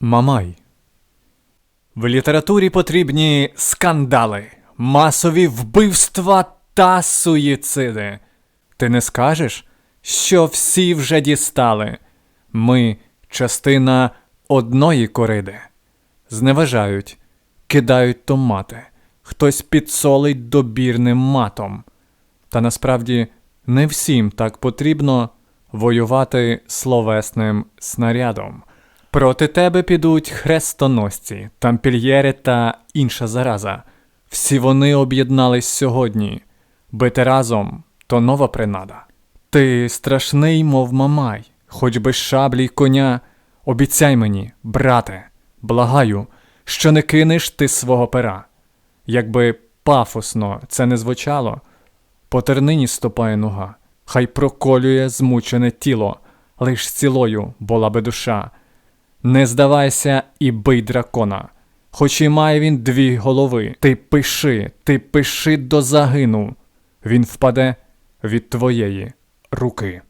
Мамай. В літературі потрібні скандали, масові вбивства та суїциди. Ти не скажеш, що всі вже дістали. Ми частина одної кориди. Зневажають, кидають томати, хтось підсолить добірним матом. Та насправді не всім так потрібно воювати словесним снарядом. Проти тебе підуть хрестоносці, тампільєри та інша зараза. Всі вони об'єднались сьогодні. Бити разом то нова принада. Ти страшний, мов мамай, хоч без шаблі й коня. Обіцяй мені, брате, благаю, що не кинеш ти свого пера. Якби пафосно це не звучало, по тернині ступає нога, хай проколює змучене тіло, лиш цілою була би душа. Не здавайся і бий дракона, хоч і має він дві голови. Ти пиши, ти пиши до загину. Він впаде від твоєї руки.